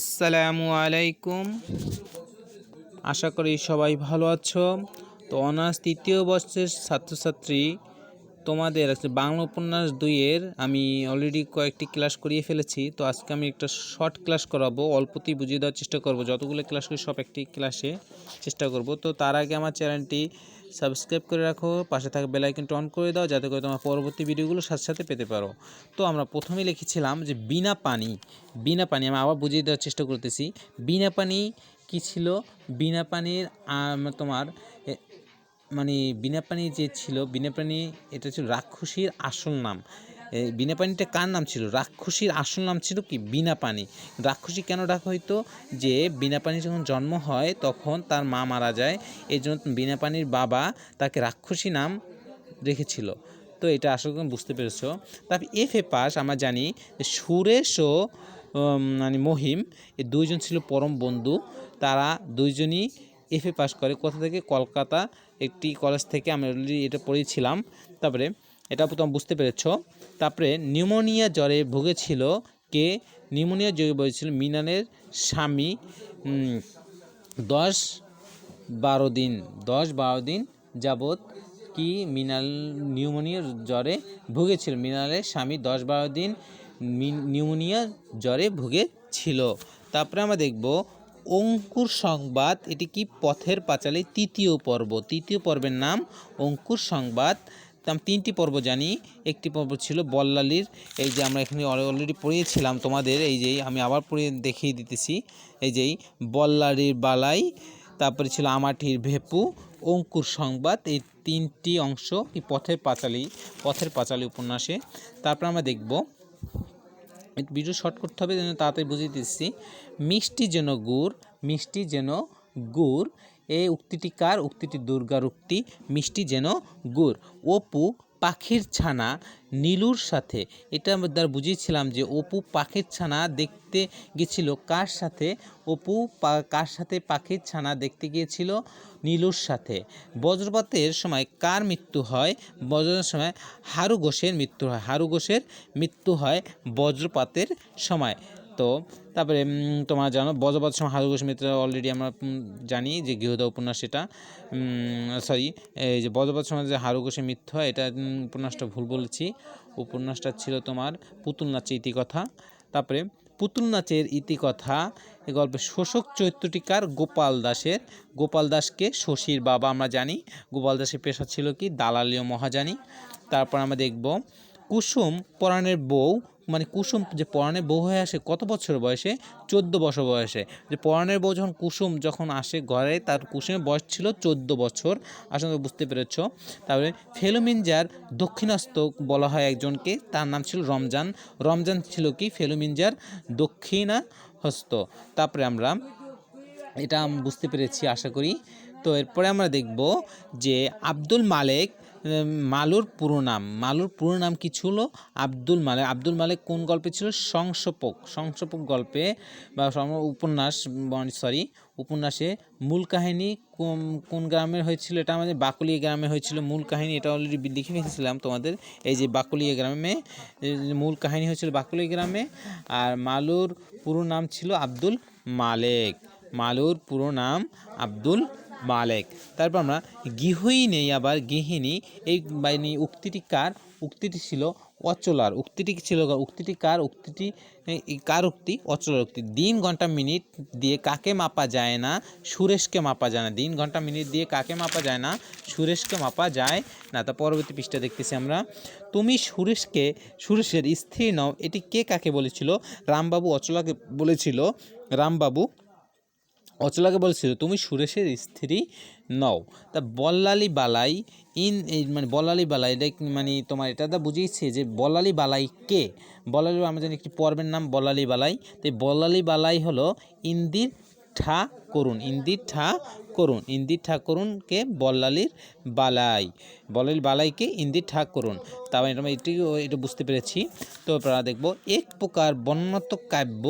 আসসালামু আলাইকুম। আশা করি সবাই ভালো আছো। তো অনার্স তৃতীয় বর্ষের ছাত্রছাত্রী, তোমাদের আজকে বাংলা উপন্যাস দুইয়ের আমি অলরেডি কয়েকটি ক্লাস করিয়ে ফেলেছি। তো আজকে আমি একটা শর্ট ক্লাস করাবো, অল্পতেই বুঝিয়ে দেওয়ার চেষ্টা করব। যতগুলো ক্লাস করি সব একটি ক্লাসে চেষ্টা করব। তো তার আগে আমার চ্যানেলটি সাবস্ক্রাইব করে রাখো, পাশে থাকা বেল আইকনটা অন করে দাও, যাতে করে তোমার পরবর্তী ভিডিওগুলো সাথে সাথে পেতে পারো। তো আমরা প্রথমে লিখেছিলাম যে, বিনা পানি বিনা পানি, আমি আবার বুঝিয়ে দেওয়ার চেষ্টা করতেছি। বিনা পানি কি ছিল? বিনা পানির তোমার মানে বিনা পানি যে ছিল, বিনা পানি এটা ছিল রাক্ষসীর আসল নাম। বিনা পানিটা কার নাম ছিল? রাক্ষসীর আসল নাম ছিল কি? বিনা পানি। রাক্ষসী কেন ডাকা হইতো? যে বিনা পানি যখন জন্ম হয়, তখন তার মা মারা যায়। এই জন্য বিনা পানির বাবা তাকে রাক্ষসী নাম রেখেছিল। তো এটা আসলে তুমি বুঝতে পেরেছ। তারপর এফ এ পাস আমরা জানি সুরেশ ও মানে মহিম এই দুইজন ছিল পরম বন্ধু। তারা দুইজনই এফ এ পাস করে। কোথা থেকে? কলকাতা, একটি কলেজ থেকে। আমি অলরেডি এটা পড়েছিলাম। তারপরে এটা প্রথম বুঝতে পেরেছ। তারপরে নিউমোনিয়া জ্বরে ভুগেছিল কে? নিউমোনিয়া জ্বরে ভুগেছিল মিনানের স্বামী দশ বারো দিন, দশ বারো দিন যাবৎ কি মিনাল নিউমোনিয়ার জ্বরে ভুগেছিল। মিনালের স্বামী দশ বারো দিন নিউমোনিয়া জ্বরে ভুগেছিল। তারপরে আমরা দেখব অঙ্কুর সংবাদ, এটি কি পথের পাঁচালী? তৃতীয় পর্ব। তৃতীয় পর্বের নাম অঙ্কুর সংবাদ। তাম তিনটি পর্ব জানি। একটি পর্ব ছিল বল্লালির। এই যে আমরা এখানে অলরেডি পড়িয়েছিলাম তোমাদের। এই যে আমি আবার পড়িয়ে দেখিয়ে দিতেছি। এই যেই বল্লালির বালাই, তারপরে ছিল আমাটির ভেপু, অঙ্কুর সংবাদ। এই তিনটি অংশ এই পথের পাঁচালী পথের পাঁচালী উপন্যাসে। তারপর আমরা দেখব। ভিডিও শর্ট করতে হবে, যেন তাড়াতাড়ি বুঝিয়ে দিচ্ছি মিষ্টি যেন গুড়, মিষ্টি যেন গুড়। এই উক্তিটি কার? উক্তিটি দুর্গার উক্তি। মিষ্টি যেন গুড়। অপু পাখির ছানা নীলুর সাথে। এটা আমরা দ্বারা বুঝিয়েছিলাম যে অপু পাখির ছানা দেখতে গেছিল কার সাথে? অপু কার সাথে পাখির ছানা দেখতে গিয়েছিল? নীলুর সাথে। বজ্রপাতের সময় কার মৃত্যু হয়? বজ্রপাতের সময় হারু ঘোষের মৃত্যু হয়। হারু ঘোষের মৃত্যু হয় বজ্রপাতের সময়। তো তারপরে তোমার জানো বজ্রপাতের সময় হারু ঘোষের মৃত্যু অলরেডি আমরা জানি যে গৃহদা উপন্যাস এটা সরি এই যে বজ্রপাতের সময় যে হারু ঘোষের মৃত্যু হয় এটা উপন্যাসটা ভুল বলেছি। উপন্যাসটা ছিল তোমার পুতুল নাচে ইতিকথা। তারপরে, পুতুল নাচের ইতিকথা এই গল্পের শোষক চরিত্রটিকার গোপাল দাসের। গোপাল দাসকে শশীর বাবা আমরা জানি। গোপাল দাসের পেশা ছিল কি? দালালীয় মহাজানি। তারপর আমরা দেখব কুসুম পরাণের বউ মানে কুসুম যে পরাণের বউ হয়ে আসে কত বছর বয়সে? চোদ্দ বছর বয়সে। যে পরাণের বউ যখন কুসুম যখন আসে ঘরে, তার কুসুমের বয়স ছিল চোদ্দ বছর। আসলে বুঝতে পেরেছ। তারপরে ফেলুমিনজার দক্ষিণাস্ত বলা হয় একজনকে, তার নাম ছিল রমজান। রমজান ছিল কি? ফেলুমিনজার দক্ষিণা হস্ত তারপরে আমরা এটা বুঝতে পেরেছি, আশা করি। তো এরপরে আমরা দেখব যে আব্দুল মালেক মালুর পুরো নাম। মালুর পুরো নাম কি ছিল? আব্দুল মালেক। আব্দুল মালেক কোন গল্পে ছিল? সংসপক সংসপক গল্পে বা উপন্যাস সরি, উপন্যাসে মূল কাহিনী কোন গ্রামের হয়েছিল? এটা আমাদের বাকুলিয়া গ্রামে হয়েছিল মূল কাহিনী। এটা অলরেডি লিখে ফেলেছিলাম তোমাদের। এই যে বাকুলিয়া গ্রামে মূল কাহিনী হয়েছিল বাকুলিয়া গ্রামে, আর মালুর পুরো নাম ছিল আব্দুল মালেক। মালুর পুরো নাম আব্দুল মালেক। তারপর আমরা নেই আবার গৃহিণী। এই বাহিনী উক্তিটি কার? উক্তিটি ছিল অচলার। উক্তিটি ছিল? উক্তিটি কার? উক্তিটি কার উক্তি? অচলার উক্তি। দিন ঘণ্টা মিনিট দিয়ে কাকে মাপা যায় না? সুরেশকে মাপা যায় না। দিন ঘণ্টা মিনিট দিয়ে কাকে মাপা যায় না? সুরেশকে মাপা যায় না। তা পরবর্তী পৃষ্ঠা দেখতেছি আমরা। তুমি সুরেশকে, সুরেশের স্ত্রী নও, এটি কে কাকে বলেছিল? রামবাবু অচলাকে বলেছিল। রামবাবু অচলাকে বলেছিল, তুমি সুরেশের স্ত্রী নও। তা বল্লালি বালাই ইন মানে বল্লালি বালাই এটা কি মানে তোমার এটা দা বুঝিয়েছে যে বল্লালি বালাই কে? বল্লালি আমরা জানি একটি পর্বের নাম বল্লালি বালাই তো বল্লালি বালাই হলো ইন্দির ঠা করুন ইন্দির ঠা করুন ইন্দির ঠা ঠাকুরুনকে বল্লালির বালাই। বল্লালি বালাইকে ইন্দির ঠাক করুন তারপরে এটা বুঝতে পেরেছি। তো আমরা দেখব, এক প্রকার বর্ণাত্মক কাব্য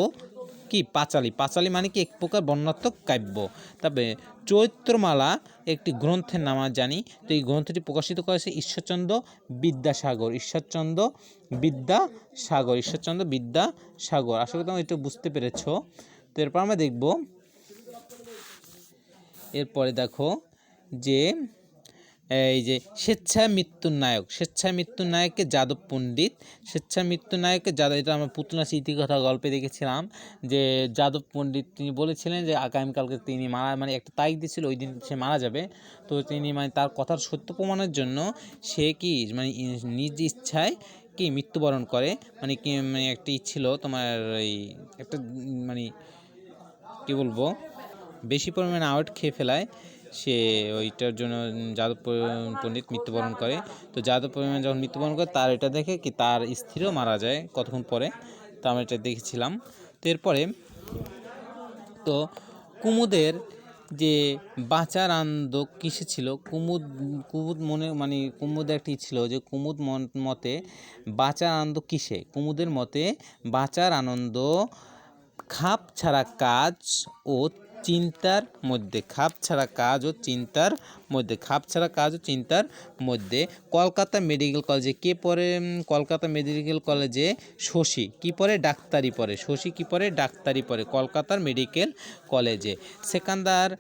কি পাঁচালী? পাঁচালী মানে কি এক প্রকার বর্ণাত্মক কাব্য। তবে চৈত্রমালা একটি গ্রন্থের নাম জানি। তো এই গ্রন্থটি প্রকাশিত করেছে ঈশ্বরচন্দ্র বিদ্যাসাগর। ঈশ্বরচন্দ্র বিদ্যাসাগর। ঈশ্বরচন্দ্র বিদ্যাসাগর। আশা করি তোমরা একটু বুঝতে পেরেছ। তো এরপর আমরা দেখব। এরপরে দেখো যে এই যে স্বেচ্ছায় মৃত্যুর নায়ক স্বেচ্ছায় মৃত্যুর নায়ককে যাদব পণ্ডিত স্বেচ্ছায় মৃত্যুর নায়ককে যাদব, এটা আমরা পুতলা স্মৃতিকথা গল্পে দেখেছিলাম, যে যাদব পণ্ডিত তিনি বলেছিলেন যে আগামীকালকে তিনি মারা মানে একটা তারিখ দিয়েছিল, ওই দিন সে মারা যাবে। তো তিনি মানে তার কথার সত্য প্রমাণের জন্য সে কি মানে নিজ ইচ্ছায় কি মৃত্যুবরণ করে মানে কি মানে একটি ছিল তোমার এই একটা মানে কি বলব, বেশি পরিমাণে আউট খেয়ে ফেলায়। সে ওইটার জন্য যাদব পণ্ডিত মৃত্যুবরণ করে। তো যাদব পরিমাণ যখন মৃত্যুবরণ করে, তার এটা দেখে কি তার স্ত্রীও মারা যায় কতক্ষণ পরে, তো আমরা এটা দেখেছিলাম। তো এরপরে, তো কুমুদের যে বাঁচার আনন্দ কিসে ছিল? কুমুদ কুমুদ মনে মানে কুমুদের একটি ছিল যে কুমুদ মন- মতে বাঁচার আনন্দ কিসে? কুমুদের মতে বাঁচার আনন্দ খাপ ছাড়া কাজ ও চিন্তার মধ্যে, খাপ ছাড়া কাজ ও চিন্তার মধ্যে, খাপ ছাড়া কাজ ও চিন্তার মধ্যে। কলকাতা মেডিকেল কলেজে কে পড়ে? কলকাতা মেডিকেল কলেজে শশী। কি পড়ে? ডাক্তারি পড়ে। শশী কি পড়ে? ডাক্তারি পড়ে কলকাতার মেডিকেল কলেজে। সেকান্দার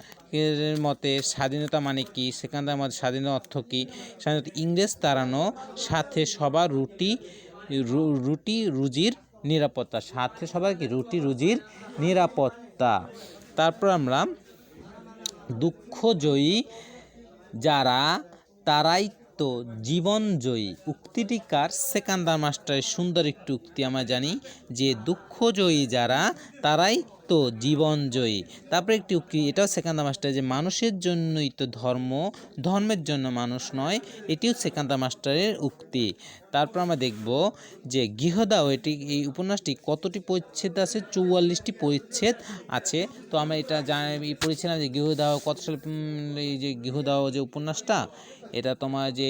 মতে স্বাধীনতা মানে কি? সেকান্দার মতে স্বাধীনতা অর্থ কি? স্বাধীনতা ইংরেজ তাড়ানো, সাথে সবার রুটি রুটি রুজির নিরাপত্তা। সাথে সবার কি? রুটি রুজির নিরাপত্তা। তারপর আমরা দুঃখজয়ী যারা তারাই তো জীবনজয়ী উক্তিটি কার? সেকান্দার মাস্টারের সুন্দর একটি উক্তি আমরা জানি যে দুঃখজয়ী যারা, তারাই তো জীবনজয়ী। তারপরে একটি উক্তি, এটাও সেকান্দার মাস্টার যে মানুষের জন্যই তো ধর্ম, ধর্মের জন্য মানুষ নয়, এটিও সেকান্দার মাস্টারের উক্তি। তারপর আমরা দেখব যে গৃহদাও এটি, এই উপন্যাসটি কতটি পরিচ্ছেদ আছে? চৌয়াল্লিশটি পরিচ্ছেদ আছে। তো আমরা এটা জানি, পড়েছিলাম যে গৃহদাহ কত সালে এই যে গৃহদাহ যে উপন্যাসটা এটা তোমার যে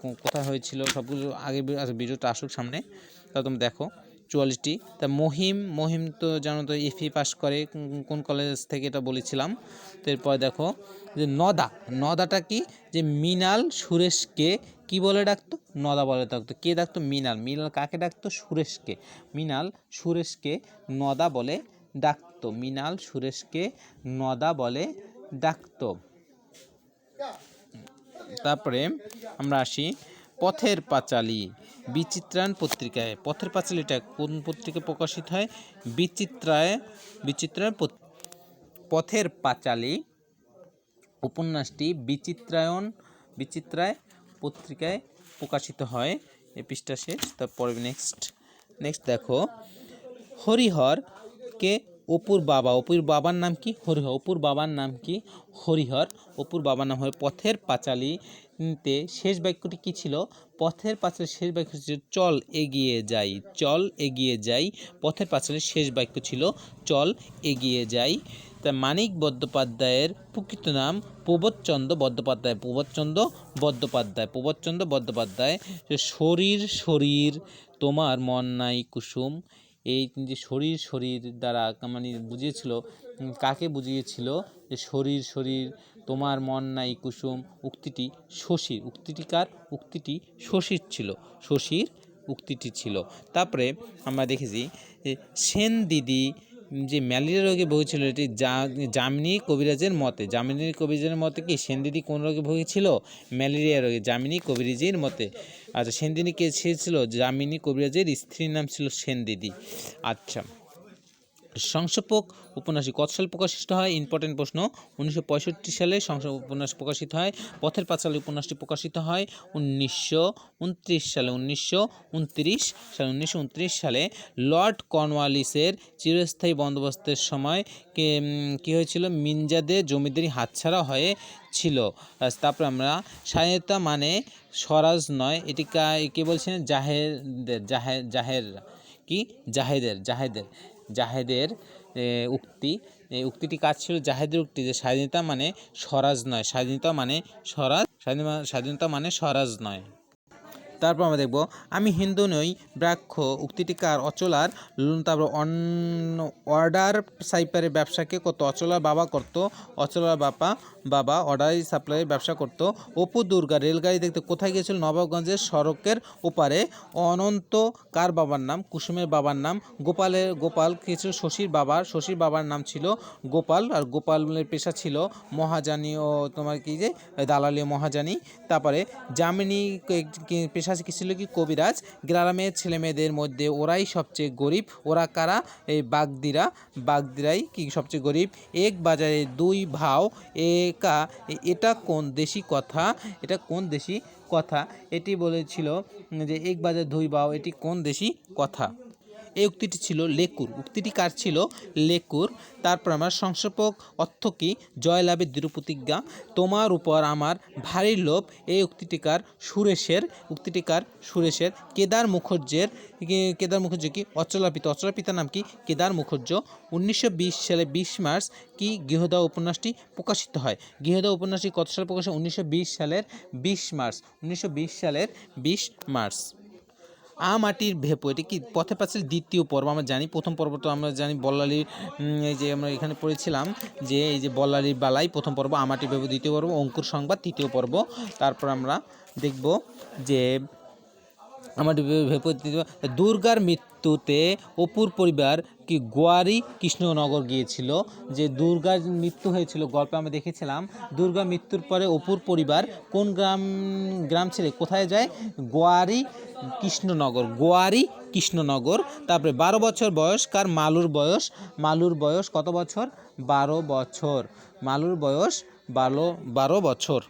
কোথায় হয়েছিল সবগুলো আগে আচ্ছা, ভিডিওটা আসুক সামনে। তা তুমি দেখো চুয়াল্লিশটি। তা মহিম মহিম তো জানো তো এফি পাস করে কোন- কোন কলেজ থেকে এটা বলেছিলাম। তো এরপর দেখো যে নদা নদাটা কি? যে মিনাল সুরেশকে কি বলে ডাকতো? নদা বলে ডাকতো। কে ডাকতো? মিনাল মিনাল কাকে ডাকতো? সুরেশকে। মিনাল সুরেশকে নদা বলে ডাকতো। মিনাল সুরেশকে নদা বলে ডাকতো। তারপরে আমরা আসি পথের পাঁচালী, বিচিত্রায়ণ পত্রিকায়। পথের পাঁচালীটা কোন পত্রিকায় প্রকাশিত হয়? বিচিত্রায়, বিচিত্রায়ণ পত- পথের পাঁচালী উপন্যাসটি বিচিত্রায়ণ, বিচিত্রায় পত্রিকায় প্রকাশিত হয়। এ পৃষ্ঠা শেষ, তারপরে নেক্সট নেক্সট দেখো। হরিহর কে অপুর বাবা, অপুর বাবার নাম কি? হরিহর। অপুর বাবার নাম কি? হরিহর। অপুর বাবার নাম হয় পথের পাঁচালীতে শেষ বাক্যটি কি ছিল? পথের পাঁচালীর শেষ বাক্য ছিল, চল এগিয়ে যাই, চল এগিয়ে যাই। পথের পাঁচালীর শেষ বাক্য ছিল, চল এগিয়ে যাই। তা মানিক বন্দ্যোপাধ্যায়ের প্রকৃত নাম প্রবোধচন্দ্র বন্দ্যোপাধ্যায় প্রবোধচন্দ্র বন্দ্যোপাধ্যায় প্রবোধচন্দ্র বন্দ্যোপাধ্যায়। শরীর শরীর, তোমার মন নাই কুসুম। এই যে শরীর শরীর দ্বারা মানে বুঝিয়েছিল কাকে বুঝিয়েছিল? যে শরীর শরীর, তোমার মন নাই, কুসুম, উক্তিটি শশীর। উক্তিটি কার? উক্তিটি শশীর ছিল। শশীর উক্তিটি ছিল। তারপরে আমরা দেখেছি সেন দিদি যে ম্যালেরিয়া রোগে ভুগেছিল এটি জামিনী কবিরাজের মতে। জামিনী কবিরাজের মতে কি সেনদিদি কোন রোগে ভুগেছিল? ম্যালেরিয়া রোগে, জামিনী কবিরাজের মতে। আচ্ছা সেনদিনী কে ছিল? জামিনী কবিরাজের স্ত্রীর নাম ছিল সেনদিদি। আচ্ছা। সংসপক উপন্যাসটি কত সালে প্রকাশিত হয়। ইম্পর্টেন্ট প্রশ্ন, উনিশশো পঁয়ষট্টি সালে সংস উপন্যাস প্রকাশিত হয়। পথের পাঁচালী উপন্যাসটি প্রকাশিত হয় উনিশশো উনত্রিশ সালে, উনিশশো উনত্রিশ সালে, উনিশশো উনত্রিশ সালে। লর্ড কর্নওয়ালিসের চিরস্থায়ী বন্দোবস্তের সময় কে হয়েছিল? মিনজাদের জমিদারি হাতছাড়া হয়ে ছিল। তারপর আমরা স্বাধীনতা মানে স্বরাজ নয়, এটি কা- বলছেন? জাহেরদের জাহের জাহের কি? জাহেদের জাহেদের। জাহেদের উক্তি। এই উক্তিটি কাজ ছিল জাহেদের উক্তি যে স্বাধীনতা মানে স্বরাজ নয়। স্বাধীনতা মানে স্বরাজ স্বাধীনতা মানে স্বরাজ নয়। তারপর আমরা দেখব, আমি হিন্দু নই, ব্রাক্ষ, উক্তিটিকার অচলার ল- তারপর অন অর্ডার সাইপারের ব্যবসাকে কত অচলার বাবা করত, অচলার বাবা বাবা অর্ডার সাপ্লাইয়ের ব্যবসা করত। অপু দুর্গা রেলগাড়ি দেখতে কোথায় গিয়েছিল? নবাবগঞ্জের সড়কের ওপারে। অনন্ত, কার বাবার নাম? কুসুমের বাবার নাম। গোপালের, গোপাল কিছু শশীর বাবার শশীর বাবার নাম ছিল গোপাল, আর গোপালের পেশা ছিল মহাজানী ও তোমার কি যে, দালালি মহাজানী। তারপরে কি- পেশা কি ছিল কি কবিরাজ গ্রামের ছেলে মেয়েদের মধ্যে ওরাই সবচেয়ে গরিব। ওরা কারা? এই বাগদিরা। বাগদিরাই কি সবচেয়ে গরিব? এক বাজারে দুই ভাও। একা এটা কোন দেশি কথা? এটা কোন দেশি কথা? এটি বলেছিল যে, এক বাজারে দুই ভাও, এটি কোন দেশি কথা? এই উক্তিটি ছিল লেকুর। উক্তিটি কার ছিল? লেকুর। তারপর আমার সংস্থাপক অর্থ কি? জয়লাভের দৃঢ় প্রতিজ্ঞা তোমার উপর আমার ভারী লোভ। এই উক্তিটিকার সুরেশের। উক্তিটিকার সুরেশের। কেদার মুখর্জের কেদার মুখর্জি কি? অচলাপিতা। অচলাপিতার নাম কি? কেদার মুখর্জ উনিশশো বিশ সালে বিশ মার্চ কি গৃহদা উপন্যাসটি প্রকাশিত হয়? গৃহদা উপন্যাসটি কত সালে প্রকাশ উনিশশো সালের বিশ মার্চ। উনিশশো বিশ সালের বিশ মার্চ। আ ভেপু, এটি কি পথে পাচ্ছে দ্বিতীয় পর্ব? আমরা জানি, প্রথম পর্ব তো আমরা জানি বল্লালির এই যে আমরা এখানে পড়েছিলাম যে এই যে বল্লালির বালাই, প্রথম পর্ব আমাটি ভেপো, দ্বিতীয় পর্ব, অঙ্কুর সংবাদ, তৃতীয় পর্ব। তারপর আমরা দেখব যে আমার দ্বিতীয় দুর্গার মৃত্যুতে অপুর পরিবার কি গোয়ারি কৃষ্ণনগর গিয়েছিল, যে দুর্গার মৃত্যু হয়েছিল, গল্পে আমরা দেখেছিলাম, দুর্গা মৃত্যুর পরে অপুর পরিবার কোন গ্রাম গ্রাম ছেড়ে কোথায় যায়? গোয়ারি কৃষ্ণনগর গোয়ারি কৃষ্ণনগর। তারপরে বারো বছর বয়স, কার মালুর বয়স? মালুর বয়স কত বছর? বারো বছর। মালুর বয়স বারো বারো বছর।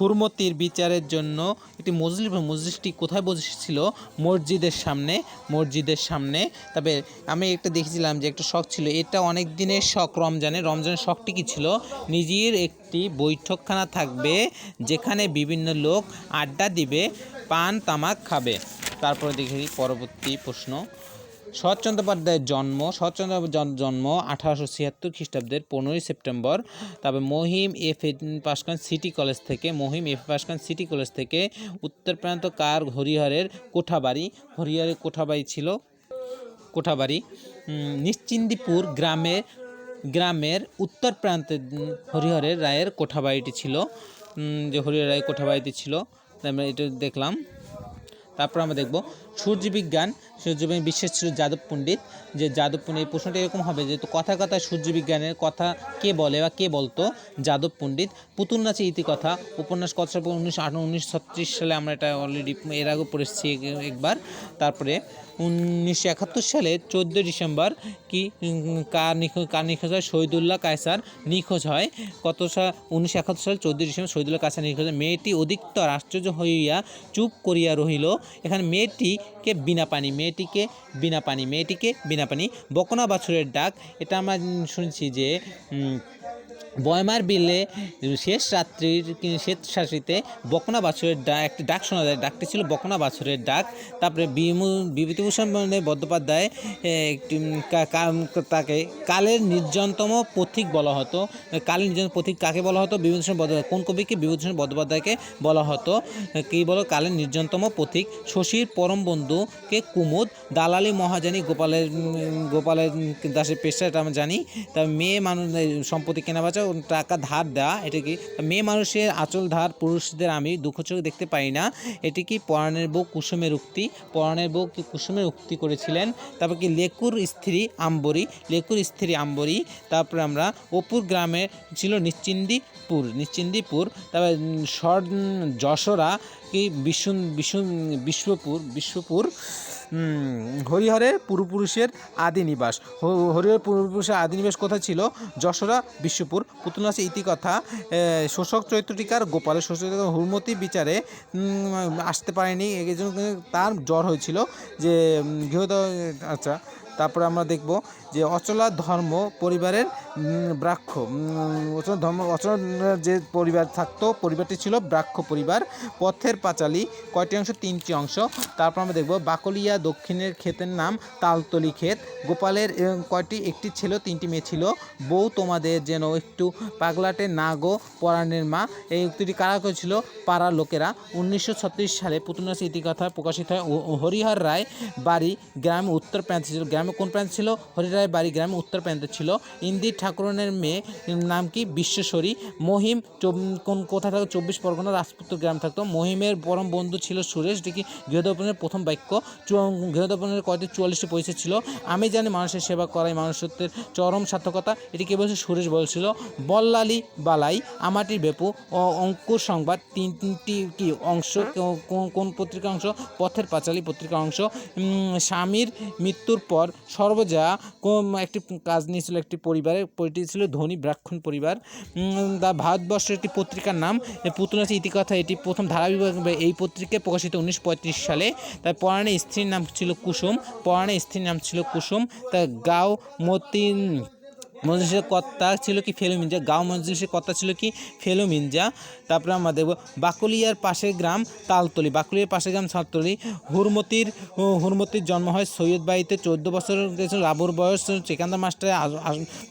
হুরমতির বিচারের জন্য একটি মজলিস মজলিসটি কোথায় বসেছিল? মসজিদের সামনে মসজিদের সামনে। তবে আমি একটা দেখেছিলাম যে একটা শখ ছিল। এটা অনেক দিনের শখ রমজানে রমজানের শখটি কী ছিল? নিজের একটি বৈঠকখানা থাকবে যেখানে বিভিন্ন লোক আড্ডা দিবে, পান, তামাক খাবে। তারপরে দেখি পরবর্তী প্রশ্ন। শরৎচন্দ্র চট্টোপাধ্যায়ের জন্ম শরৎচন্দ্র জন্ম আঠারোশো ছিয়াত্তর খ্রিস্টাব্দের পনেরোই সেপ্টেম্বর। তারপরে মহিম এফ এ পাশ করেন সিটি কলেজ থেকে, মহিম এফ পাশ করেন সিটি কলেজ থেকে উত্তর প্রান্ত কার হরিহরের কোঠাবাড়ি হরিহরের কোঠাবাড়ি ছিল কোঠাবাড়ি নিশ্চিন্দিপুর গ্রামে, গ্রামের উত্তর প্রান্তে হরিহরের রায়ের কোঠাবাড়িটি ছিল যে হরিহর রায়ের কোঠাবাড়িটি ছিল। আমরা এটা দেখলাম। তারপর আমরা দেখব সূর্যবিজ্ঞান সূর্যবিজ্ঞান বিশ্বের ছিল যাদব পণ্ডিত, যে যাদব পণ্ডিত, এই প্রশ্নটা এরকম হবে যে কথা কথা সূর্যবিজ্ঞানের কথা কে বলে বা কে বলতো? যাদব পণ্ডিত, পুতুল নাচে ইতিকথা, উপন্যাস কত উনিশশো আঠারো উনিশশো সালে আমরা এটা অলরেডি এর আগেও পড়েছি এক- একবার, তারপরে উনিশশো একাত্তর সালে চোদ্দোই ডিসেম্বর কি কার নিখোঁজ কার নিখোঁজ হয় শহীদুল্লাহ কায়সার নিখোঁজ হয়। কত সাল উনিশশো একাত্তর সালে চোদ্দোই ডিসেম্বর শহীদুল্লাহ কায়সার নিখোঁজ। হয় মেয়েটি অধিকতর আশ্চর্য হইয়া চুপ করিয়া রহিল। এখানে মেয়েটিকে বিনা পানি, মেয়েটিকে বিনা পানি, মেয়েটিকে বিনা পানি, বকনা বাছুরের ডাক। এটা আমরা শুনছি যে বয়মার বিলে শেষ রাত্রির শেষ শাসিতে বকনা বাছুরের ডাক একটি ডাক শোনা যায়। ডাকটি ছিল বকনা বাছুরের ডাক। তারপরে বিভূতিভূষণ বন্দ্যোপাধ্যায় একটি তাকে কালের নির্জনতম পথিক বলা হতো। কালের নির্জন পথিক কাকে বলা হতো? বিভূতিভূষণ বন্দ্যোপাধ্যায় কোন কবিকে বিভূতিভূষণ বন্দ্যোপাধ্যায়কে বলা হতো? কী বলো? কালের নির্জনতম পথিক শশীর পরম বন্ধুকে কুমুদ? দালালি মহাজানী গোপালের গোপালের দাসের পেশা এটা আমরা জানি। তার মেয়ে মানুষ সম্পত্তি কেনা ও টাকা ধার দেওয়া, এটা কি? মেয়ে মানুষের আচল ধার, পুরুষদের আমি দুঃখ চোখে দেখতে পাই না। এটি কি পরাণের বউ কুসুমের উক্তি? পরাণের বউ কি কুসুমের উক্তি করেছিলেন? তারপর কি লেকুর স্ত্রী আম্বরী? লেকুর স্ত্রী আম্বরী। তারপরে আমরা অপুর গ্রামে ছিল নিশ্চিন্দিপুর নিশ্চিন্দিপুর। তারপর যশোরা কি বিশ্ব বিশ্ব বিশ্বপুর বিশ্বপুর হরিহরের পূর্বপুরুষের আদি নিবাস। হ- হরিহর পূর্বপুরুষের আদি নিবাস কোথায় ছিল? যশোরা বিশ্বপুর। পুতুলনাচে ইতিকথা। এ, শোষক চৈত্রটিকার গোপালের শোষক হুরমতি বিচারে আসতে পারেনি। এই জন্য তার জ্বর হয়েছিল যে গৃহদ আচ্ছা তারপরে আমরা দেখব। যে অচলা ধর্ম পরিবারের ব্রাক্ষ অচলা ধর্ম, অচলা যে পরিবার থাকতো, পরিবারটি ছিল ব্রাক্ষ পরিবার। পথের পাঁচালী, কয়টি অংশ? তিনটি অংশ। তারপর আমরা দেখব বাকলিয়া দক্ষিণের ক্ষেতের নাম তালতলি ক্ষেত। গোপালের কয়টি? একটি ছিল, তিনটি মেয়ে ছিল। বউ তোমাদের যেন একটু পাগলাটে না গো, পরাণের মা। এই উক্তিটি কারা করেছিল? পাড়ার লোকেরা। উনিশশো ছত্রিশ সালে পুতুনাস ইতিকথা প্রকাশিত হয়। হরিহর রায় বাড়ি, গ্রামে উত্তর প্রান্তে ছিল। গ্রামে কোন প্রান্ত ছিল? হরিহর রায় বাড়ি উত্তর প্রান্তে ছিল ইন্দির ঠাকুরনের মেয়ে নাম কি? বিশ্বশ্বরী মহিম কোন কোথা থাকতো? চব্বিশ পরগনা, রাজপুত্র গ্রাম থাকতো। মহিমের পরম বন্ধু ছিল সুরেশ যেটি গৃহদর্পণের প্রথম বাক্য। গৃহদর্পণের কয়টি, চুয়াল্লিশটি পয়সা ছিল। আমি জানি মানুষের সেবা করাই মানুষত্বের চরম সার্থকতা। এটি কে বলছে? সুরেশ বলছিল, বল্লালি বালাই আমাটির বেপু অঙ্কুর সংবাদ তিনটি কি অংশ কোন- পত্রিকা অংশ? পথের পাঁচালী পত্রিকা অংশ। স্বামীর মৃত্যুর পর সর্বজা কোন একটি কাজ নিয়েছিল একটি পরিবারের পরিটি ছিল ধনী ব্রাক্ষণ পরিবার। দা ভারতবর্ষের একটি পত্রিকার নাম পুতুনাচি ইতিকথা, এটি প্রথম ধারাবিভাগ এই পত্রিকায় প্রকাশিত উনিশশো পঁয়ত্রিশ সালে। তার পরাণে স্ত্রীর নাম ছিল কুসুম পরাণে স্ত্রীর নাম ছিল কুসুম। তার গাও মতিন মজলিসের কর্তা ছিল কি ফেলু মির্জা গাঁও মজলিসের কর্তা ছিল কি ফেলু মির্জা তারপরে আমরা দেখব বাকুলিয়ার পাশের গ্রাম তালতলি। বাকুলিয়ার পাশের গ্রাম তালতলি। হুরমতির হুরমতির জন্ম হয় সৈয়দ বাড়িতে চোদ্দ বছর আবুর বয়স সেকান্দার মাস্টার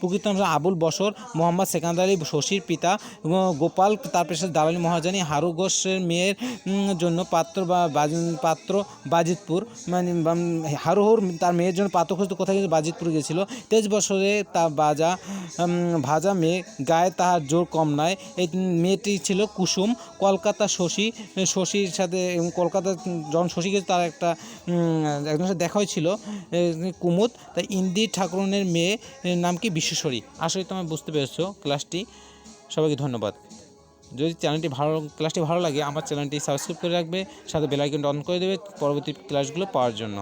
প্রকৃত আবুল বসর মোহাম্মদ সেকান্দার আলী শশীর পিতা। গোপাল তার পেশে দালালি মহাজানী। হারু ঘোষের মেয়ের জন্য পাত্র বা পাত্র বাজিতপুর। মানে হারুহর তার মেয়ের জন্য পাত্র খুঁজতে কোথায় গেছে বাজিতপুর গেছিল। তেইশ বছরে তা উম, ভাজা মেয়ে গায়ে তাহার জোর কম নয় এই মেয়েটি ছিল কুসুম কলকাতা শশী শশীর সাথে কলকাতা যখন শশী গেছে তার একটা একজনের সাথে দেখা হয়েছিল কুমুদ তাই ইন্দির ঠাকুরনের মেয়ে নাম কি বিশ্বশ্বরী আসলে তোমরা বুঝতে পেরেছ ক্লাসটি। সবাইকে ধন্যবাদ। যদি চ্যানেলটি ভালো ক্লাসটি ভালো লাগে আমার চ্যানেলটি সাবস্ক্রাইব করে রাখবে সাথে বেল আইকনটা অন করে দেবে পরবর্তী ক্লাসগুলো পাওয়ার জন্য।